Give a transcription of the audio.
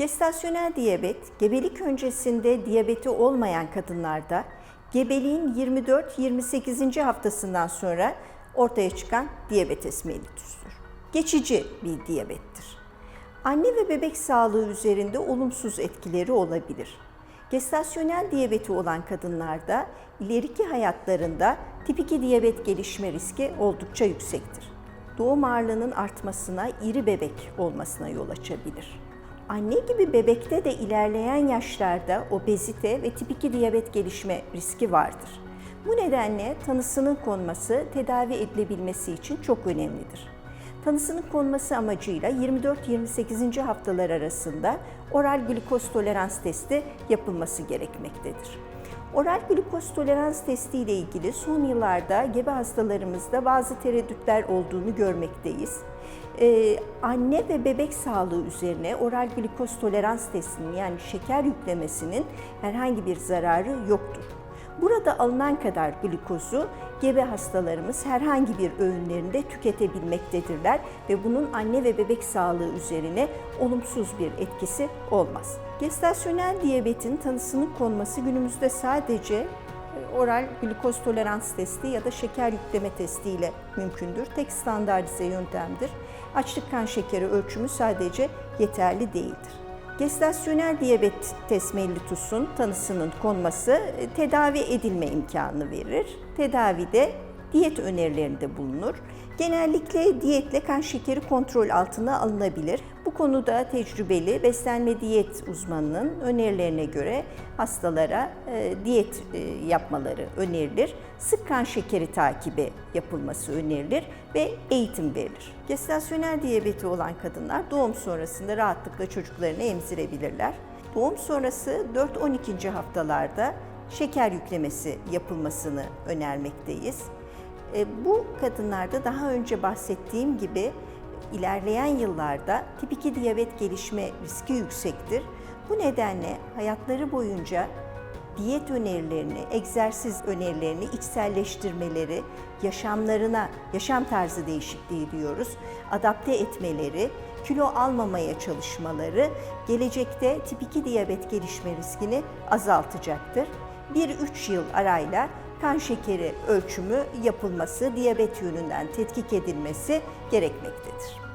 Gestasyonel diyabet, gebelik öncesinde diyabeti olmayan kadınlarda gebeliğin 24-28. haftasından sonra ortaya çıkan diyabetes mellitus'tur. Geçici bir diyabettir. Anne ve bebek sağlığı üzerinde olumsuz etkileri olabilir. Gestasyonel diyabeti olan kadınlarda ileriki hayatlarında tip 2 diyabet gelişme riski oldukça yüksektir. Doğum ağırlığının artmasına, iri bebek olmasına yol açabilir. Anne gibi bebekte de ilerleyen yaşlarda obezite ve tip 2 diyabet gelişme riski vardır. Bu nedenle tanısının konması tedavi edilebilmesi için çok önemlidir. Tanısının konması amacıyla 24-28. haftalar arasında oral glikoz tolerans testi yapılması gerekmektedir. Oral glikoz tolerans testi ile ilgili son yıllarda gebe hastalarımızda bazı tereddütler olduğunu görmekteyiz. Ee, anne ve bebek sağlığı üzerine oral glikoz tolerans testinin yani şeker yüklemesinin herhangi bir zararı yoktur. Burada alınan kadar glikozu gebe hastalarımız herhangi bir öğünlerinde tüketebilmektedirler ve bunun anne ve bebek sağlığı üzerine olumsuz bir etkisi olmaz. Gestasyonel diyabetin tanısının konması günümüzde sadece e, oral glikoz tolerans testi ya da şeker yükleme testi ile mümkündür. Tek standartize yöntemdir. Açlık kan şekeri ölçümü sadece yeterli değildir. Gestasyonel diyabetes mellitusun tanısının konması e, tedavi edilme imkanı verir. Tedavide diyet önerilerinde bulunur. Genellikle diyetle kan şekeri kontrol altına alınabilir. Bu konuda tecrübeli beslenme diyet uzmanının önerilerine göre hastalara e, diyet e, yapmaları önerilir. Sık kan şekeri takibi yapılması önerilir ve eğitim verilir. Gestasyonel diyabeti olan kadınlar doğum sonrasında rahatlıkla çocuklarını emzirebilirler. Doğum sonrası 4-12. haftalarda şeker yüklemesi yapılmasını önermekteyiz. E, Bu kadınlarda daha önce bahsettiğim gibi ilerleyen yıllarda tip 2 diyabet gelişme riski yüksektir. Bu nedenle hayatları boyunca diyet önerilerini, egzersiz önerilerini içselleştirmeleri, yaşamlarına, yaşam tarzı değişikliği diyoruz, adapte etmeleri, kilo almamaya çalışmaları gelecekte tip 2 diyabet gelişme riskini azaltacaktır. 1-3 yıl arayla kan şekeri ölçümü yapılması, diyabet yönünden tetkik edilmesi gerekmektedir.